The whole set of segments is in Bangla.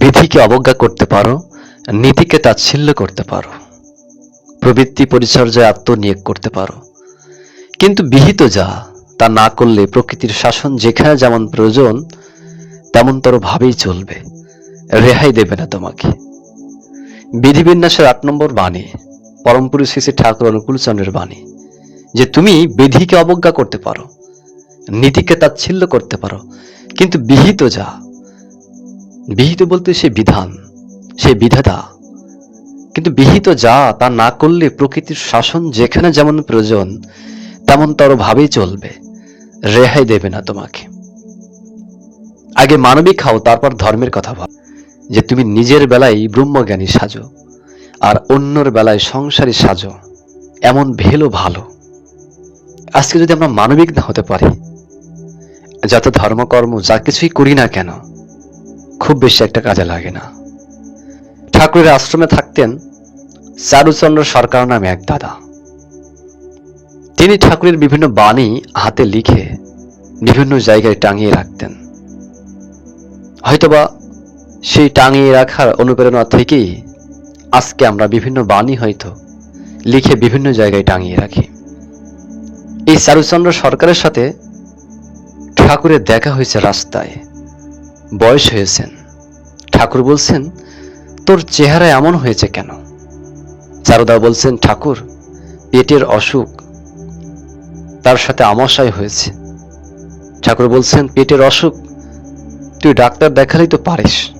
বিধিকে অবজ্ঞা করতে পারো, নীতিকে তাচ্ছিল্য করতে পারো, প্রবৃত্তি পরিচর্যায় আত্মনিয়োগ করতে পারো। কিন্তু বিহিত যা, তা না করলে প্রকৃতির শাসন যেখানে যেমন প্রয়োজন তেমনতর ভাবেই চলবে। রেহাই দেবে না তোমাকে। বিধিবিন্যাসের আট নম্বর বাণী পরমপুরী শ্রী ঠাকুর অনুকূলচন্দ্রের বাণী, যে তুমি বিধিকে অবজ্ঞা করতে পারো, নীতিকে তাচ্ছিল্য করতে পারো, কিন্তু বিহিত যা বিহিত বলতে সে বিধান, সে বিধাতা। কিন্তু বিহিত যা, তা না করলে প্রকৃতির শাসন যেখানে যেমন প্রয়োজন, তেমন তর ভাবেই চলবে। রেহাই দেবে না তোমাকে। আগে মানবিক খাও, তারপর ধর্মের কথা ভাব, যে তুমি নিজের বেলায় ব্রহ্মজ্ঞানী সাজো, আর অন্যর বেলায় সংসারী সাজো, এমন ভেলো ভালো। আজকে যদি আমরা মানবিক না হতে পারি, যত ধর্মকর্ম যা কিছুই করি না কেন খুব বেশি একটা কাজে লাগে না। ঠাকুরের আশ্রমে থাকতেন চারুচন্দ্র সরকার নামে এক দাদা। তিনি ঠাকুরের বিভিন্ন বাণী হাতে লিখে বিভিন্ন জায়গায় টাঙিয়ে রাখতেন। হয়তোবা সেই টাঙিয়ে রাখার অনুপ্রেরণা থেকেই আজকে আমরা বিভিন্ন বাণী হয়তো লিখে বিভিন্ন জায়গায় টাঙিয়ে রাখি। এই চারুচন্দ্র সরকারের সাথে ঠাকুরের দেখা হয়েছে রাস্তায়। বয়স হয়েছেন। ঠাকুর বলছেন, তোর চেহারা এমন হয়েছে কেন? চারুদা বলছেন, ঠাকুর, পেটের অসুখ। তার সাথে আমাশয় হয়েছে। ঠাকুর বলছেন, পেটের অসুখ? তুই ডাক্তার দেখালেই তো পারিস।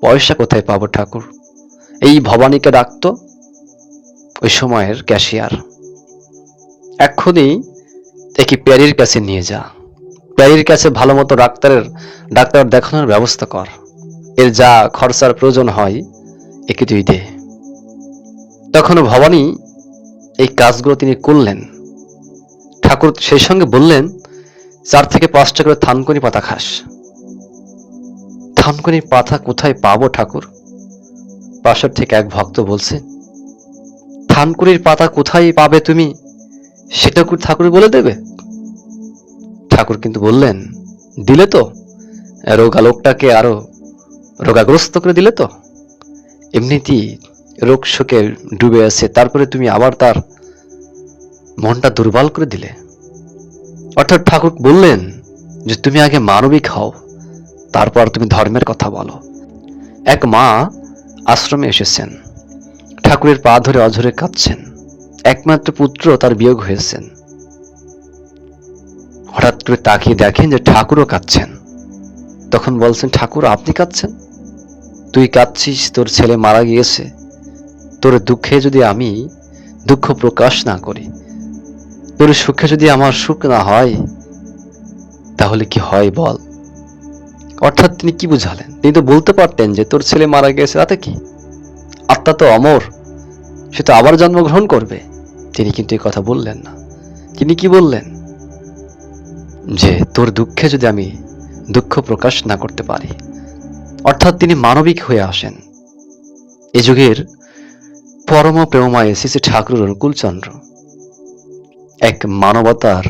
পয়সা কোথায় পাবো ঠাকুর? এই ভবানীকে ডাকতো, ওই সময়ের ক্যাশিয়ার। এক্ষুনি একে প্যারির কাছে নিয়ে যা। প্যারির কাছে ভালো মতো ডাক্তারের, ডাক্তার দেখানোর ব্যবস্থা কর। এর যা খরচার প্রয়োজন হয়, একে তুই দে। তখন ভবানী এই কাজগুলো তিনি করলেন। ঠাকুর সেই সঙ্গে বললেন, চার থেকে পাঁচটা করে থানকুনি পাতা খাস। থানকুনির পাতা কোথায় পাবো ঠাকুর? পাশের থেকে এক ভক্ত বলছে, থানকুনির পাতা কোথায় পাবে তুমি? সেটা ঠাকুর বলে দেবে? ঠাকুর কিন্তু বললেন, দিলে তো? রোগা লোকটাকে আরও রোগাগ্রস্ত করে দিলে তো? এমনিতেই রোগ শোকে ডুবে আছে, তারপরে তুমি আবার তার মনটা দুর্বল করে দিলে? অর্থাৎ ঠাকুর বললেন যে, তুমি আগে মানবিক হও, তারপর তুমি ধর্মের কথা বলো। এক মা আশ্রমে এসেছেন। ঠাকুরের পা ধরে অঝরে কাঁদছেন। একমাত্র পুত্র তার বিয়োগ হয়েছেন। হঠাৎ করে তাকিয়ে দেখেন যে ঠাকুরও কাঁদছেন। তখন বলছেন, ঠাকুর, আপনি কাঁদছেন? তুই কাঁদছিস, তোর ছেলে মারা গিয়েছে। তোর দুঃখে যদি আমি দুঃখ প্রকাশ না করি, তোর সুখে যদি আমার সুখ না হয়, তাহলে কি হয় বল? অর্থাৎ তিনি কি বুঝালেন? তিনি তো বলতে পারতেন যে তোর ছেলে মারা গিয়েছে, তাতে কি? আত্মা তো অমর, সে তো আবার জন্মগ্রহণ করবে। তিনি কিন্তু এই কথা বললেন না। তিনি কি বললেন? যে তোর দুঃখে যদি আমি দুঃখ প্রকাশ না করতে পারি, অর্থাৎ তিনি মানবিক হয়ে আসেন। এ যুগের পরম প্রেমময় শ্রী ঠাকুর অনুকূলচন্দ্র এক মানবতার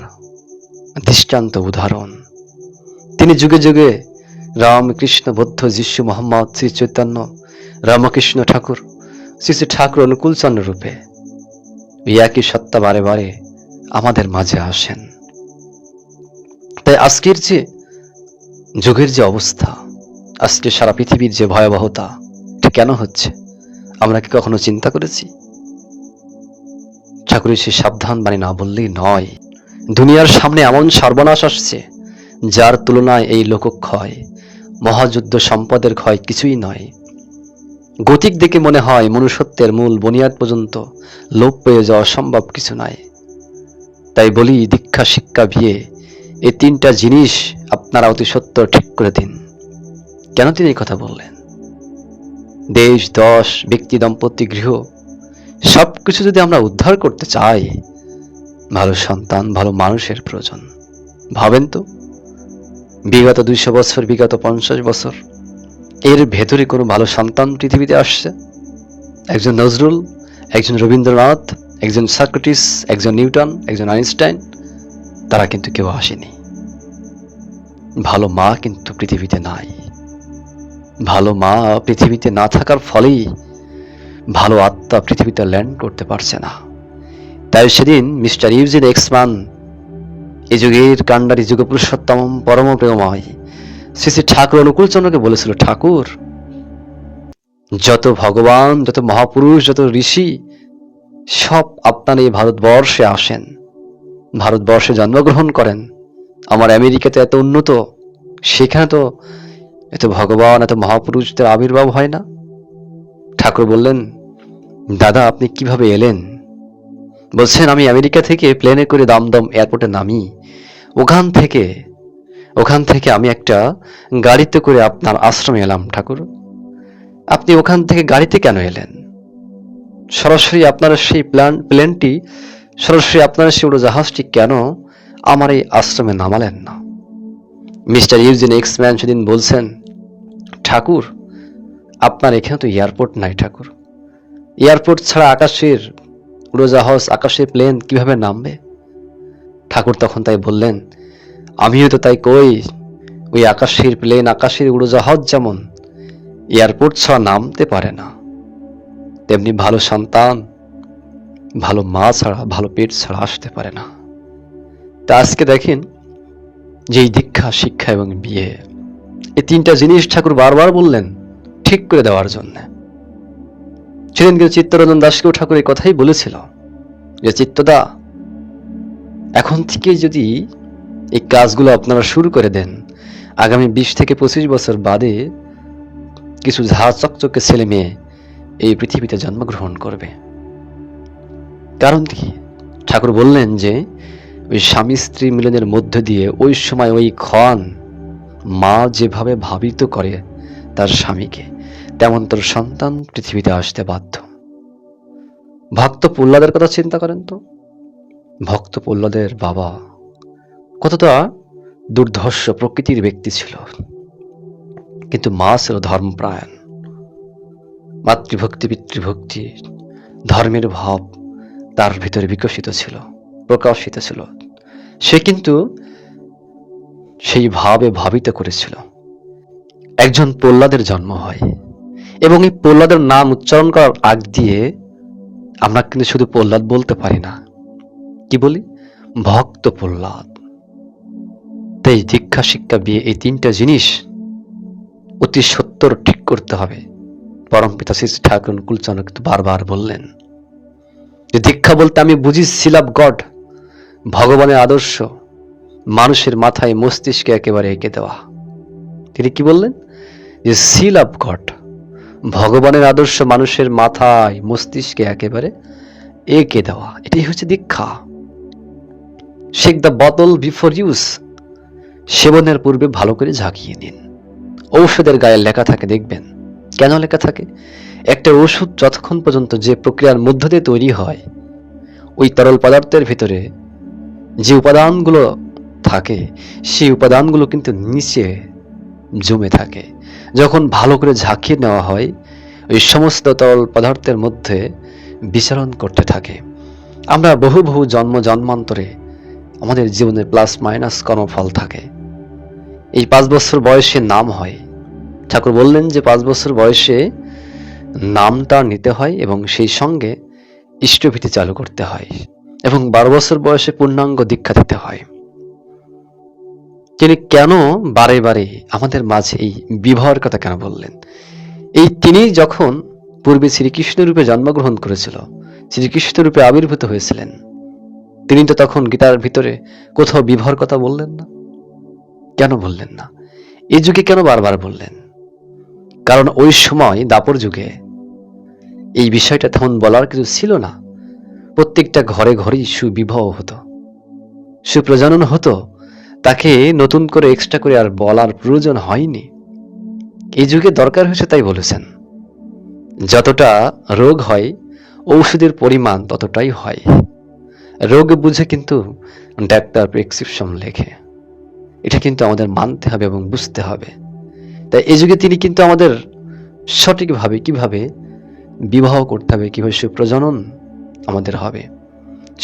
দৃষ্টান্ত উদাহরণ। তিনি যুগে যুগে রামকৃষ্ণ বৌদ্ধ যিশু মোহাম্মদ শ্রী চৈতন্য রামকৃষ্ণ ঠাকুর, শ্রী শ্রী ঠাকুর অনুকূলচন্দ্র রূপে, একই সত্তা বারে বারে আমাদের মাঝে আসেন। তাই আজকের যে যুগের যে অবস্থা, আজকে সারা পৃথিবীর যে ভয়াবহতা এটা কেন হচ্ছে? আমরা কি কখনো চিন্তা করেছি? ঠাকুরের সে সাবধান বাণী না বললেই নয়। দুনিয়ার সামনে এমন সর্বনাশ আসছে, যার তুলনায় এই লোকক্ষয়, মহাযুদ্ধ সম্পদের ক্ষয় কিছুই নয়। গতিক দেখে মনে হয় মনুষ্যত্বের মূল বুনিয়াদ পর্যন্ত লোপ পেয়ে যাওয়া সম্ভব কিছু নয়। তাই বলি, দীক্ষা, শিক্ষা, বিয়ে এই তিনটা জিনিস আপনারা অতি সত্য ঠিক করে দিন। কেন তিনি এই কথা বললেন? দেশ, দশ, ব্যক্তি, দম্পতি, গৃহ সব কিছু যদি আমরা উদ্ধার করতে চাই, ভালো সন্তান, ভালো মানুষের প্রয়োজন। ভাবেন তো, বিগত দুইশো বছর, বিগত পঞ্চাশ বছর, এর ভেতরে কোনো ভালো সন্তান পৃথিবীতে আসছে? একজন নজরুল, একজন রবীন্দ্রনাথ, একজন সাক্রেটিস, একজন নিউটন, একজন আইনস্টাইন তারা কিন্তু কেউ আসেনি। ভালো মা কিন্তু পৃথিবীতে নাই। ভালো মা পৃথিবীতে না থাকার ফলেই ভালো আত্মা পৃথিবীতে ল্যান্ড করতে পারছে না। তাই সেদিন মিস্টার ইউজিন এক্সমান এই যুগের কাণ্ডারি যুগ পুরুষোত্তম পরম প্রেমময় শ্রী শ্রী ঠাকুর অনুকূলচন্দ্রকে বলেছিল, ঠাকুর, যত ভগবান, যত মহাপুরুষ, যত ঋষি, সব আপনার এই ভারতবর্ষে আসেন। ভারতবর্ষে জন্মগ্রহণ করেন। আমার আমেরিকাতে এত উন্নত, সেখানে তো এত ভগবান, এত মহাপুরুষদের আবির্ভাব হয় না? ঠাকুর বললেন, দাদা, আপনি কীভাবে এলেন? বলছেন, আমি আমেরিকা থেকে প্লেনে করে দামদম এয়ারপোর্টে নামি। ওখান থেকে ওখান থেকে আমি একটা গাড়িতে করে আপনার আশ্রমে এলাম, ঠাকুর। আপনি ওখান থেকে গাড়িতে কেন এলেন? সরাসরি আপনার সেই প্ল্যান প্লেনটি সরাসরি আপনার সেই উড়োজাহাজটি কেন আমার এই আশ্রমে নামালেন না? মিস্টার ইউজিন এক্সম্যান সেদিন বলছেন, ঠাকুর, আপনার এখানে তো এয়ারপোর্ট নাই ঠাকুর। এয়ারপোর্ট ছাড়া আকাশের উড়োজাহাজ, আকাশের প্লেন কীভাবে নামবে? ঠাকুর তখন তাই বললেন, আমিও তো তাই কই, ওই আকাশের প্লেন, আকাশের উড়োজাহাজ যেমন এয়ারপোর্ট ছাড়া নামতে পারে না, তেমনি ভালো সন্তান ভালো মা ছাড়া, ভালো পেট ছাড়া আসতে পারে না। তা আজকে দেখেন যে এই দীক্ষা, শিক্ষা এবং বিয়ে, এই তিনটা জিনিস ঠাকুর বারবার বললেন ঠিক করে দেওয়ার জন্য। সেদিন কিন্তু চিত্তরঞ্জন দাসকেও ঠাকুর এই কথাই বলেছিল যে, চিত্তদা, এখন থেকে যদি এই কাজগুলো আপনারা শুরু করে দেন, আগামী বিশ থেকে পঁচিশ বছর বাদে কিছু ঝা চকচকে ছেলে মেয়ে এই পৃথিবীতে জন্মগ্রহণ করবে। কারণ কি? ঠাকুর বললেন যে, ওই স্বামী স্ত্রী মিলনের মধ্য দিয়ে ওই সময় ওই ক্ষণ মা যেভাবে ভাবিত করে তার স্বামীকে, তেমন তোর সন্তান পৃথিবীতে আসতে বাধ্য। ভক্ত প্রহ্লাদের কথা চিন্তা করেন তো? ভক্ত প্রহ্লাদের বাবা কতটা দুর্ধর্ষ প্রকৃতির ব্যক্তি ছিল। কিন্তু মা ছিল ধর্মপ্রায়ণ। মাতৃভক্তি, পিতৃভক্তি, ধর্মের ভাব। তার ভিতরে বিকশিত ছিল, প্রকাশিত ছিল। সে কিন্তু সেই ভাবে ভাবিত করেছিল। একজন প্রহ্লাদের জন্ম হয় এবং এই প্রহ্লাদের নাম উচ্চারণ করার আগ দিয়ে আমরা কিন্তু শুধু প্রহ্লাদ বলতে পারি না। কি বলি? ভক্ত প্রহ্লাদ। তাই দীক্ষা, শিক্ষা বিয়ে এই তিনটা জিনিস অতি সত্তর ঠিক করতে হবে। পরম পিতা শ্রী ঠাকুর কুলচন্দ্র কিন্তু বারবার বললেন যে দীক্ষা বলতে আমি বুঝি সিল সিলাব গড, ভগবানের আদর্শ, মানুষের মাথায় মস্তিষ্কে একেবারে এঁকে দেওয়া। তিনি কি বললেন? যে সিল অফ গড ভগবানের আদর্শ মানুষের মাথায় মস্তিষ্কে একেবারে এঁকে দেওয়া। এটাই হচ্ছে দীক্ষা। Shake the bottle before use সেবনের পূর্বে ভালো করে ঝাঁকিয়ে নিন। ঔষধের গায়ে লেখা থাকে, দেখবেন। কেন লেখা থাকে। একটা ওষুধ যতক্ষণ পর্যন্ত যে প্রক্রিয়ার মধ্য দিয়ে তৈরি হয়, ওই তরল পদার্থের ভিতরে যে উপাদানগুলো থাকে, সেই উপাদানগুলো কিন্তু নিচে জমে থাকে। যখন ভালো করে ঝাঁকিয়ে নেওয়া হয়, ওই সমস্ত তরল পদার্থের মধ্যে বিচরণ করতে থাকে। আমরা বহু বহু জন্ম জন্মান্তরে আমাদের জীবনে প্লাস মাইনাস কর্মফল থাকে। এই পাঁচ বছর বয়সে নাম হয় ঠাকুর বললেন যে পাঁচ বছর বয়সে নামটা নিতে হয় এবং সেই সঙ্গে ইষ্টভীতি চালু করতে হয় এবং বারো বছর বয়সে পূর্ণাঙ্গ দীক্ষা দিতে হয়। তিনি কেন বারে বারে আমাদের মাঝে এই বিবাহের কথা কেন বললেন? এই তিনি যখন পূর্বে শ্রীকৃষ্ণ রূপে জন্মগ্রহণ করেছিল, শ্রীকৃষ্ণ রূপে আবির্ভূত হয়েছিলেন, তিনি তো তখন গীতার ভিতরে কোথাও বিবাহর কথা বললেন না? কেন বললেন না? এই যুগে কেন বারবার বললেন? কারণ ওই সময় দাপর যুগে এই বিষয়টা তখন বলার কিছু ছিল না। প্রত্যেকটা ঘরে ঘরেই সুবিবাহ হতো। সুপ্রজনন হতো, তাকে নতুন করে এক্সট্রা করে আর বলার প্রয়োজন হয়নি। এই যুগে দরকার হয়েছে তাই বলেছেন। যতটা রোগ হয়, ঔষধের পরিমাণ ততটাই হয়। রোগ বুঝে কিন্তু ডাক্তার প্রেসক্রিপশন লেখে। এটা কিন্তু আমাদের মানতে হবে এবং বুঝতে হবে। তাই এই যুগে তিনি কিন্তু আমাদের সঠিকভাবে কীভাবে বিবাহ করতে হবে, কীভাবে সুপ্রজনন আমাদের হবে,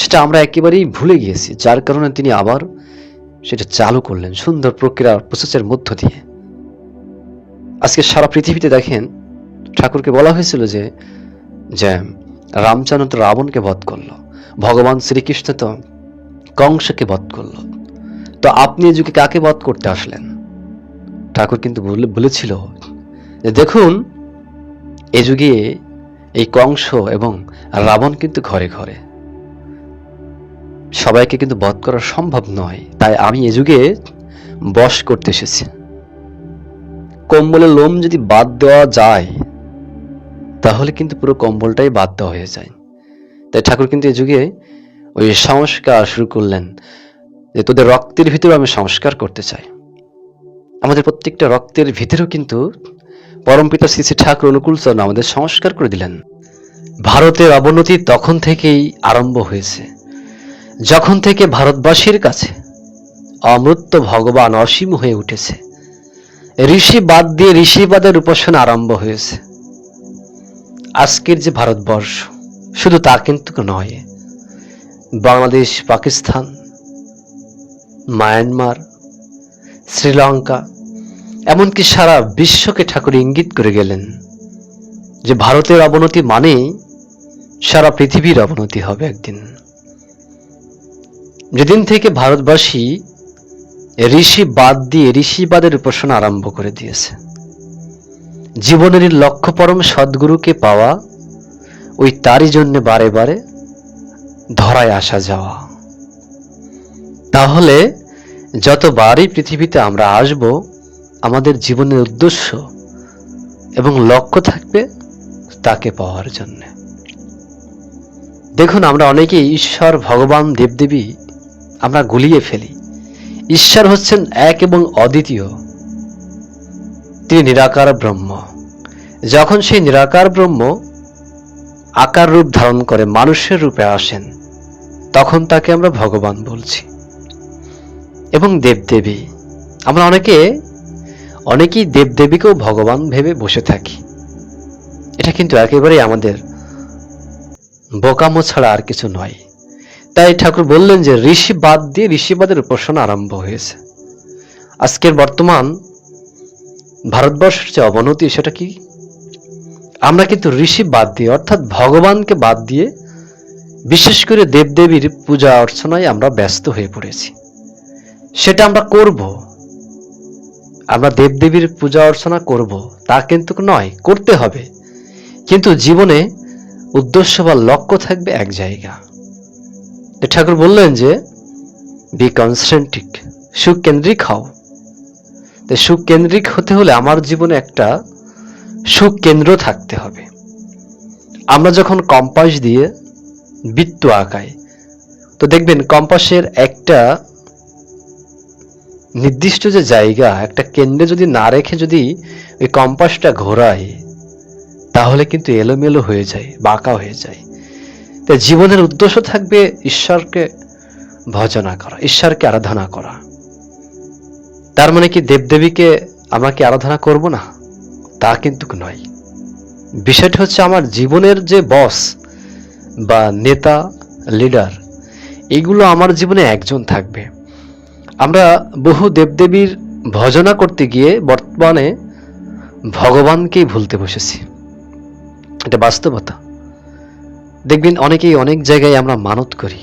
সেটা আমরা একেবারেই ভুলে গিয়েছি, যার কারণে তিনি আবার সেটা চালু করলেন সুন্দর প্রক্রিয়ার প্রসেসের মধ্য দিয়ে। আজকে সারা পৃথিবীতে দেখেন, ঠাকুরকে বলা হয়েছিল যে রামচন্দ্র তো রাবণকে বধ করল, ভগবান শ্রীকৃষ্ণ তো কংসকে বধ করল। তো আপনি যুগে কাকে বধ করতে আসলেন? ঠাকুর কিন্তু বলে- বলেছিল যে দেখুন, এ যুগে এই কংস এবং রাবণ কিন্তু ঘরে ঘরে। সবাইকে কিন্তু বধ করা সম্ভব নয়, তাই আমি এ যুগে বশ করতে এসেছি। কম্বলের লোম যদি বাদ দেওয়া যায়, তাহলে কিন্তু পুরো কম্বলটাই বাদ দেওয়া হয়ে যায়। তাই ঠাকুর কিন্তু এই যুগে ওই সংস্কার শুরু করলেন, যে তোদের রক্তের ভিতরে আমি সংস্কার করতে চাই। আমাদের প্রত্যেকটা রক্তের ভিতরেও কিন্তু পরমপিতা শ্রী শ্রী ঠাকুর অনুকূল চরণ আমাদের সংস্কার করে দিলেন। ভারতের অবনতি তখন থেকেই আরম্ভ হয়েছে। যখন থেকে ভারতবাসীর কাছে অমৃত ভগবান অসীম হয়ে উঠেছে। ঋষি বাদ দিয়ে ঋষিবাদের উপাসনা আরম্ভ হয়েছে। আজকের যে ভারতবর্ষ, শুধু তা কিন্তু নয়, বাংলাদেশ, পাকিস্তান, মায়ানমার শ্রীলঙ্কা, এমনকি সারা বিশ্বকে ঠাকুর ইঙ্গিত করে গেলেন যে ভারতের অবনতি মানেই সারা পৃথিবীর অবনতি হবে একদিন। যেদিন থেকে ভারতবাসী ঋষি বাদ দিয়ে ঋষিবাদের উপাসনা আরম্ভ করে দিয়েছে। জীবনের লক্ষ্য পরম সদ্গুরুকে পাওয়া ওই তারই জন্য বারে বারে ধরায় আসা যাওয়া। তাহলে যতবারই পৃথিবীতে আমরা আসব, আমাদের জীবনের উদ্দেশ্য এবং লক্ষ্য থাকবে তাকে পাওয়ার জন্য। দেখুন, আমরা অনেকেই ঈশ্বর, ভগবান, দেবদেবী, আমরা গুলিয়ে ফেলি। ঈশ্বর হচ্ছেন এক এবং অদ্বিতীয়। তিনি নিরাকার ব্রহ্ম। যখন সেই নিরাকার ব্রহ্ম আকার রূপ ধারণ করে মানুষের রূপে আসেন, তখন তাকে আমরা ভগবান বলছি। এবং দেবদেবী। আমরা অনেকে, অনেকেই দেবদেবীকেও ভগবান ভেবে বসে থাকি। এটা কিন্তু একেবারেই আমাদের বোকামো ছাড়া আর কিছু নয়। তাই ঠাকুর বললেন যে, ঋষি বাদ দিয়ে ঋষিবাদের উপাসনা আরম্ভ হয়েছে। আজকের বর্তমান ভারতবর্ষের যে অবনতি, সেটা কি? আমরা কিন্তু ঋষি বাদ দিয়ে, অর্থাৎ ভগবানকে বাদ দিয়ে, বিশেষ করে দেবদেবীর পূজা অর্চনায় আমরা ব্যস্ত হয়ে পড়েছি। সেটা আমরা করব। আমরা দেবদেবীর পূজা অর্চনা করব, তা কিন্তু নয়, করতে হবে। কিন্তু জীবনে উদ্দেশ্য বা লক্ষ্য থাকবে এক জায়গা। ঠাকুর বললেন যে বি কনসেন্ট্রিক সুকেন্দ্রিক হও। তো সুকেন্দ্রিক হতে হলে আমার জীবনে একটা সুকেন্দ্র থাকতে হবে। আমরা যখন কম্পাস দিয়ে বৃত্ত আঁকাই, তো দেখবেন কম্পাসের একটা নির্দিষ্ট যে জায়গা, একটা কেন্দ্রে যদি না রেখে যদি ওই কম্পাসটা ঘোরায়, তাহলে কিন্তু এলোমেলো হয়ে যায়, বাঁকা হয়ে যায়। তাই জীবনের উদ্দেশ্য থাকবে ঈশ্বরকে ভজনা করা, ঈশ্বরকে আরাধনা করা। তার মানে কি দেবদেবীকে আমরা কি আরাধনা করব না? তা কিন্তু নয়। বিষয়টা হচ্ছে আমার জীবনের যে বস বা নেতা, লিডার, এগুলো আমার জীবনে একজন থাকবে। আমরা বহু দেবদেবীর ভজনা করতে গিয়ে বর্তমানে ভগবানকেই ভুলতে বসেছি। এটা বাস্তবতা। দেখবেন অনেকেই অনেক জায়গায় আমরা মানত করি।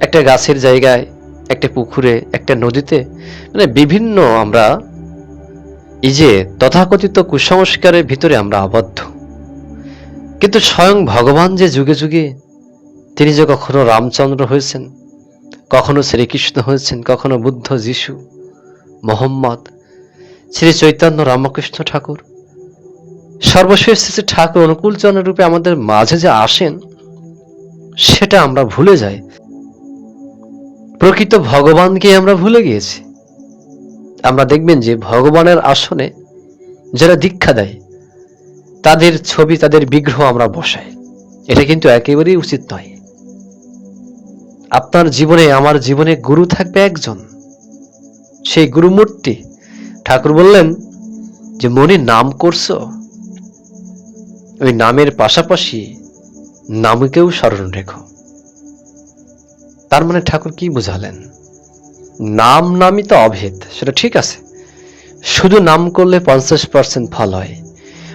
একটা গাছের জায়গায়, একটা পুকুরে, একটা নদীতে মানে বিভিন্ন আমরা এই যে তথাকথিত কুসংস্কারের ভিতরে আমরা আবদ্ধ। কিন্তু স্বয়ং ভগবান যে যুগে যুগে তিনি যে কখনো রামচন্দ্র হয়েছেন কখনো শ্রীকৃষ্ণ হয়েছেন, কখনো বুদ্ধ যিশু, মোহাম্মদ, শ্রী চৈতন্য রামকৃষ্ণ ঠাকুর। সর্বশেষ শ্রী ঠাকুর অনুকূলচরণের রূপে আমাদের মাঝে যে আসেন, সেটা আমরা ভুলে যাই। প্রকৃত ভগবানকে আমরা ভুলে গিয়েছি। আমরা দেখবেন যে ভগবানের আসনে যারা দীক্ষা দেয়, তাদের ছবি, তাদের বিগ্রহ আমরা বসাই। এটা কিন্তু একেবারেই উচিত নয়। আপনার জীবনে, আমার জীবনে গুরু থাকবে একজন। সেই গুরুমূর্তি। ঠাকুর বললেন, যে মনে নাম করছ, ওই নামের পাশাপাশি নামকেও স্মরণ রেখো। তার মানে ঠাকুর কি বুঝালেন? নাম নামই তো অভেদ, সেটা ঠিক আছে। শুধু নাম করলে পঞ্চাশ পার্সেন্ট ফল হয়।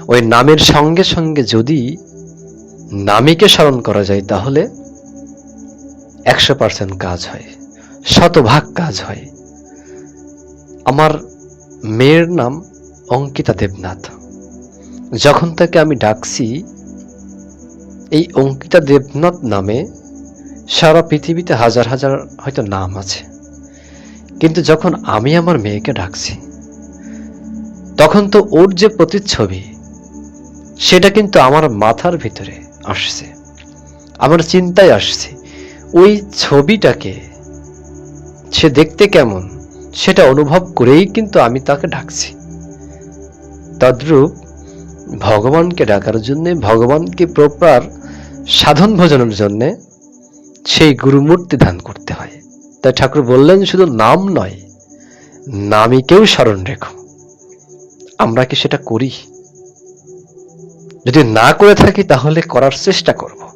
ওই নামের সঙ্গে সঙ্গে যদি নামীকে স্মরণ করা যায়, তাহলে একশো পার্সেন্ট কাজ হয়, শতভাগ কাজ হয়। আমার মেয়ের নাম অঙ্কিতা দেবনাথ। যখন তাকে আমি ডাকছি, এই অঙ্কিতা দেবনাথ নামে সারা পৃথিবীতে হাজার হাজার হয়তো নাম আছে। কিন্তু যখন আমি আমার মেয়েকে ডাকছি, তখন তো ওর যে প্রতিচ্ছবি, সেটা কিন্তু আমার মাথার ভিতরে আসছে। আমার চিন্তায় আসছে। ওই ছবিটাকে সে দেখতে কেমন সেটা অনুভব করেই কিন্তু আমি তাকে ডাকছি। তদ্রূপ ভগবানকে ডাকার জন্যে, ভগবানকে প্রপার সাধন ভোজনের জন্যে সেই গুরুমূর্তি ধ্যান করতে হয়। তাই ঠাকুর বললেন, শুধু নাম নয়, নামীকেও স্মরণ রেখো। আমরা কি সেটা করি? যদি না করে থাকি তাহলে করার চেষ্টা করব।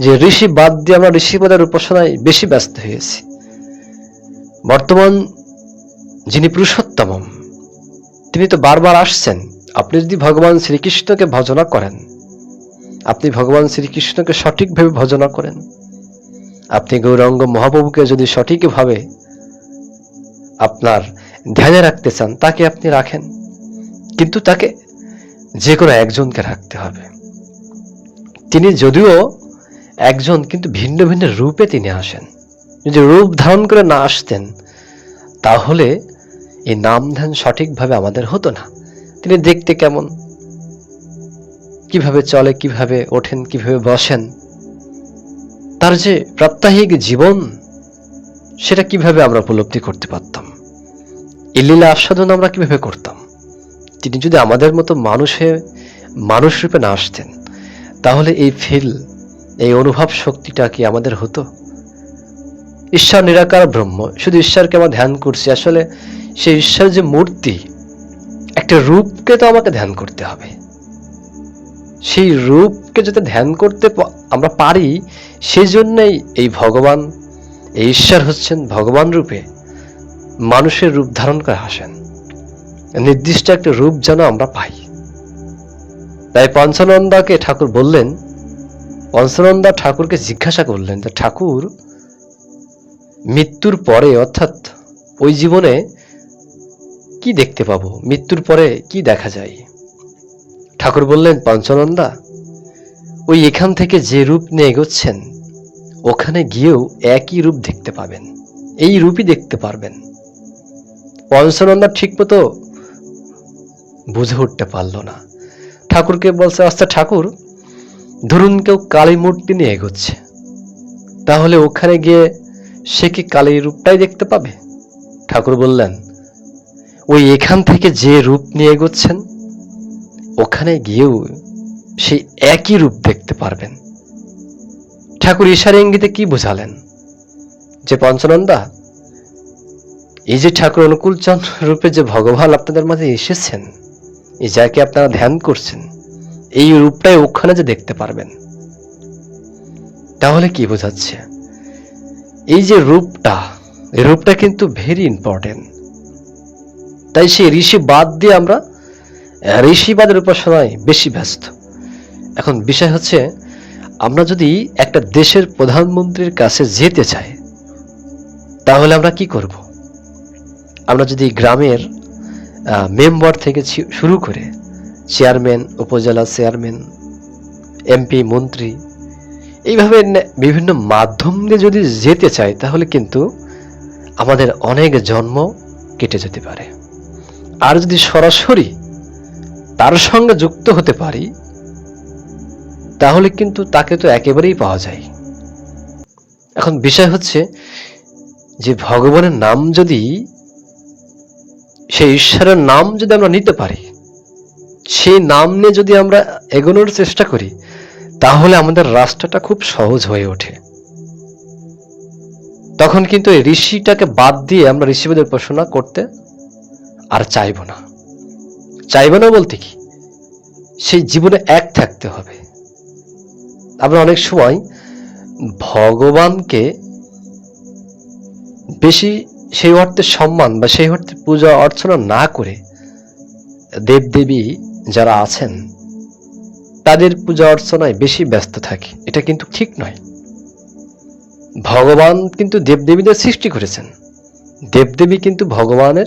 যে ঋষি বাদ দিয়ে আমরা ঋষিপদের উপাসনায় বেশি ব্যস্ত হয়েছি বর্তমান যিনি পুরুষোত্তমম, তিনি তো বারবার আসছেন। আপনি যদি ভগবান শ্রীকৃষ্ণকে ভজনা করেন, আপনি ভগবান শ্রীকৃষ্ণকে সঠিকভাবে ভজনা করেন, আপনি গৌরাঙ্গ মহাপ্রভুকে যদি সঠিকভাবে আপনার ধ্যানে রাখতে চান, তাকে আপনি রাখেন। কিন্তু তাকে যে কোনো একজনকে রাখতে হবে। তিনি যদিও একজন কিন্তু ভিন্ন ভিন্ন রূপে তিনি আসেন। যদি রূপ ধারণ করে না আসতেন, তাহলে এই নাম ধ্যান সঠিকভাবে আমাদের হতো না। তিনি দেখতে কেমন? কীভাবে চলে, কীভাবে ওঠেন, কীভাবে বসেন? তার যে প্রাত্যহিক জীবন, সেটা কীভাবে আমরা উপলব্ধি করতে পারতাম? এই লীলা আস্বাদন আমরা কীভাবে করতাম? তিনি যদি আমাদের মতো মানুষে, মানুষ রূপে না আসতেন, তাহলে এই ফিল এই অনুভব শক্তিটা কি আমাদের হতো? ঈশ্বর নিরাকার ব্রহ্ম, শুধু ঈশ্বরকে আমরা ধ্যান করছি। আসলে সেই ঈশ্বর যে মূর্তি, একটা রূপকে তো আমাকে ধ্যান করতে হবে। সেই রূপকে যাতে ধ্যান করতে আমরা পারি সেই জন্যই এই ভগবান, এই ঈশ্বর হচ্ছেন ভগবান রূপে মানুষের রূপ ধারণ করে আসেন। নির্দিষ্ট একটা রূপ যেন আমরা পাই। তাই পঞ্চানন্দাকে ঠাকুর বললেন পঞ্চনন্দা ঠাকুরকে জিজ্ঞাসা করলেন যে, ঠাকুর, মৃত্যুর পরে অর্থাৎ ওই জীবনে কি দেখতে পাবো? মৃত্যুর পরে কি দেখা যায়? ঠাকুর বললেন, পঞ্চনন্দা, ওই এখান থেকে যে রূপ নিয়ে এগোচ্ছেন, ওখানে গিয়েও একই রূপ দেখতে পাবেন। এই রূপই দেখতে পারবেন। পঞ্চনন্দা ঠিক মতো বুঝে উঠতে পারল না। ঠাকুরকে বলছে আচ্ছা ঠাকুর ধরুন কেউ কালী মূর্তি নিয়ে এগোচ্ছে, তাহলে ওখানে গিয়ে সে কি কালী রূপটাই দেখতে পাবে? ঠাকুর বললেন, ওই এখান থেকে যে রূপ নিয়ে এগোচ্ছেন, ওখানে গিয়েও সেই একই রূপ দেখতে পারবেন। ঠাকুর ইশারা ইঙ্গিতে কি বোঝালেন? যে পঞ্চনন্দা, এই যে ঠাকুর অনুকূল চন্দ্র রূপে যে ভগবান আপনাদের মাঝে এসেছেন এই যাকে আপনারা ধ্যান করছেন? এই রূপটাই ওখানে যে দেখতে পারবেন। তাহলে কি বোঝাচ্ছে? এই যে রূপটা, এই রূপটা কিন্তু ভেরি ইম্পর্টেন্ট তাই সেই ঋষি বাদ দিয়ে আমরা ঋষিবাদের উপাসনায় বেশি ব্যস্ত। এখন বিষয় হচ্ছে, আমরা যদি একটা দেশের প্রধানমন্ত্রীর কাছে যেতে চাই, তাহলে আমরা কি করব? আমরা যদি গ্রামের মেম্বার থেকে শুরু করে চেয়ারম্যান, উপজেলা চেয়ারম্যান, এমপি, মন্ত্রী, এইভাবে বিভিন্ন মাধ্যম দিয়ে যদি যেতে চাই তাহলে কিন্তু আমাদের অনেক জন্ম কেটে যেতে পারে। আর যদি সরাসরি তার সঙ্গে যুক্ত হতে পারি, তাহলে কিন্তু তাকে তো একেবারেই পাওয়া যায়। এখন বিষয় হচ্ছে যে ভগবানের নাম যদি, সেই ঈশ্বরের নাম যদি আমরা নিতে পারি সেই নাম নিয়ে যদি আমরা এগোনোর চেষ্টা করি, তাহলে আমাদের রাস্তাটা খুব সহজ হয়ে ওঠে। তখন কিন্তু এই ঋষিটাকে বাদ দিয়ে আমরা ঋষিবাদের উপাসনা করতে আর চাইব না। চাইব না বলতে কি? সেই জীবনে এক থাকতে হবে। আমরা অনেক সময় ভগবানকে বেশি সেই অর্থে সম্মান বা সেই অর্থে পূজা অর্চনা না করে দেবদেবী যারা আছেন, তাদের পূজা অর্চনায় বেশি ব্যস্ত থাকে। এটা কিন্তু ঠিক নয়। ভগবান কিন্তু দেবদেবীদের সৃষ্টি করেছেন। দেবদেবী কিন্তু ভগবানের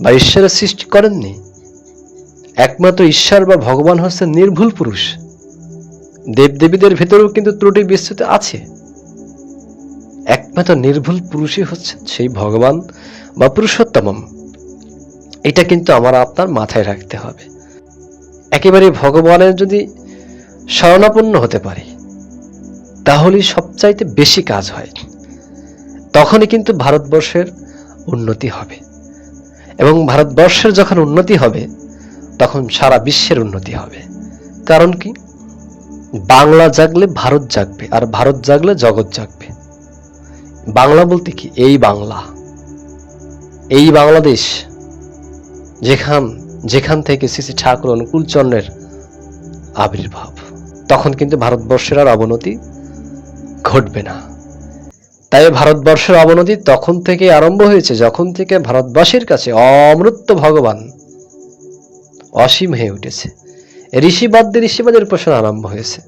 বা ঈশ্বরের সৃষ্টি করেননি। একমাত্র ঈশ্বর বা ভগবান হচ্ছেন নির্ভুল পুরুষ। দেবদেবীদের ভেতরেও কিন্তু ত্রুটি বিস্তৃত আছে। একমাত্র নির্ভুল পুরুষই হচ্ছেন সেই ভগবান বা পুরুষোত্তম এটা কিন্তু আমার আপনার মাথায় রাখতে হবে। একেবারে ভগবানের যদি শরণাপন্ন হতে পারি, তাহলেই সবচাইতে বেশি কাজ হয়। তখনই কিন্তু ভারতবর্ষের উন্নতি হবে। এবং ভারতবর্ষের যখন উন্নতি হবে, তখন সারা বিশ্বের উন্নতি হবে। কারণ কি? বাংলা জাগলে ভারত জাগবে, আর ভারত জাগলে জগৎ জাগবে। বাংলা বলতে কি? এই বাংলা। এই বাংলাদেশ যেখান যেখান থেকে শ্রী ঠাকুর অনুকূলচন্দ্রের আবির্ভাব। তখন কিন্তু ভারতবর্ষের আর অবনতি ঘটবে না। তাই ভারতবর্ষের অবনতি তখন থেকে আরম্ভ হয়েছে যখন থেকে ভারতবাসীর কাছে অমৃত ভগবান অসীম হয়ে উঠেছে। ঋষিবাদদের ঋষিবাদের উপাসনা আরম্ভ হয়েছে।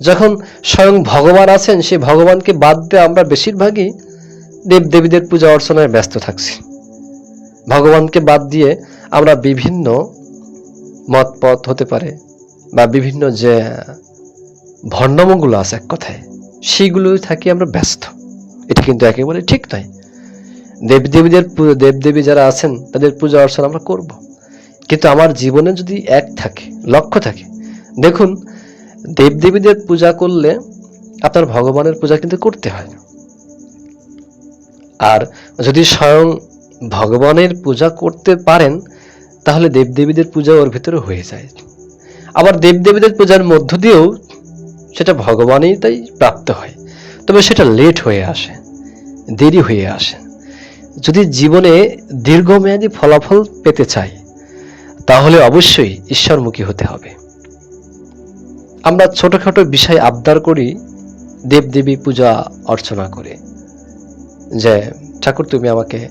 যখন স্বয়ং ভগবান আছেন, সে ভগবানকে বাদ দিয়ে আমরা বেশিরভাগই দেবদেবীদের পূজা অর্চনায় ব্যস্ত থাকছি। ভগবানকে বাদ দিয়ে আমরা বিভিন্ন মত পথ হতে পারে বা বিভিন্ন যে ভণ্ডমগুলো আছে এক কথায় সেইগুলোই থাকি আমরা ব্যস্ত। এটা কিন্তু একেবারে ঠিক নয়। দেবদেবীদের দেবদেবী যারা আছেন, তাদের পূজা অর্চনা আমরা করব। কিন্তু আমার জীবনে যদি এক থাকে, লক্ষ্য থাকে, দেখুন, দেবদেবীদের পূজা করলে আপনার ভগবানের পূজা কিন্তু করতে হয় আর যদি স্বয়ং ভগবানের পূজা করতে পারেন, তাহলে দেবদেবীদের পূজা ওর ভিতরে হয়ে যায়। আবার দেবদেবীদের পূজার মধ্য দিয়েও সেটা ভগবানই তাই প্রাপ্ত হয়। তবে সেটা লেট হয়ে আসে, দেরি হয়ে আসে। যদি জীবনে দীর্ঘমেয়াদী ফলাফল পেতে চাই, তাহলে অবশ্যই ঈশ্বরমুখী হতে হবে। আমরা ছোটখাটো বিষয় আবদার করি, দেবদেবী পূজা অর্চনা করে। যে, ঠাকুর তুমি আমাকে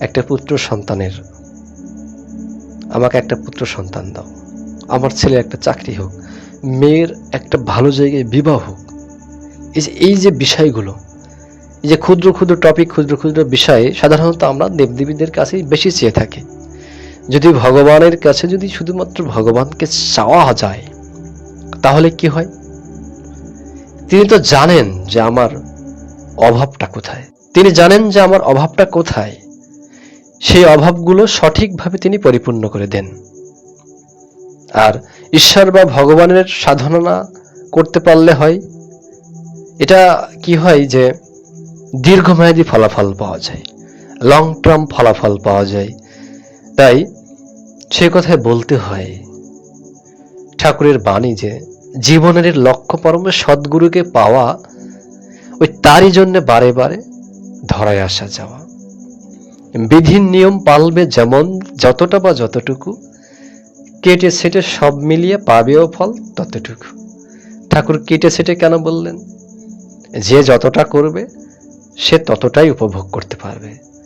একটা পুত্র সন্তানের। আমাকে একটা পুত্র সন্তান দাও। আমার ছেলে একটা চাকরি হোক, মেয়ের একটা ভালো জায়গায় বিবাহ হোক। এই যে এই যে বিষয়গুলো, এই যে ক্ষুদ্র ক্ষুদ্র টপিক ক্ষুদ্র ক্ষুদ্র বিষয়ে সাধারণত আমরা দেবদেবীদের কাছেই বেশি চেয়ে থাকি। যদি ভগবানের কাছে যদি শুধুমাত্র ভগবানকে চাওয়া যায়, তাহলে কি হয়? তিনি তো জানেন যে আমার অভাবটা কোথায়। তিনি জানেন যে আমার অভাবটা কোথায়। সেই অভাবগুলো সঠিকভাবে তিনি পরিপূর্ণ করে দেন। আর ঈশ্বর বা ভগবানের সাধনা করতে পারলে হয়, এটা কি হয় যে দীর্ঘমেয়াদী ফলাফল পাওয়া যায় লং টার্ম ফলাফল পাওয়া যায়। তাই সে কথায় বলতে হয়, ঠাকুরের বাণী যে জীবনের লক্ষ্য পরমে সদ্গুরুকে পাওয়া, ওই তারই জন্য বারে বারে ধরায় আসা যাওয়া। বিধির নিয়ম পালবে যেমন যতটা বা যতটুকু, কেটে সেটে সব মিলিয়ে পাবেও ফল ততটুকু। ঠাকুর কেটে সেটে কেন বললেন? যে যতটা করবে, সে ততটাই উপভোগ করতে পারবে।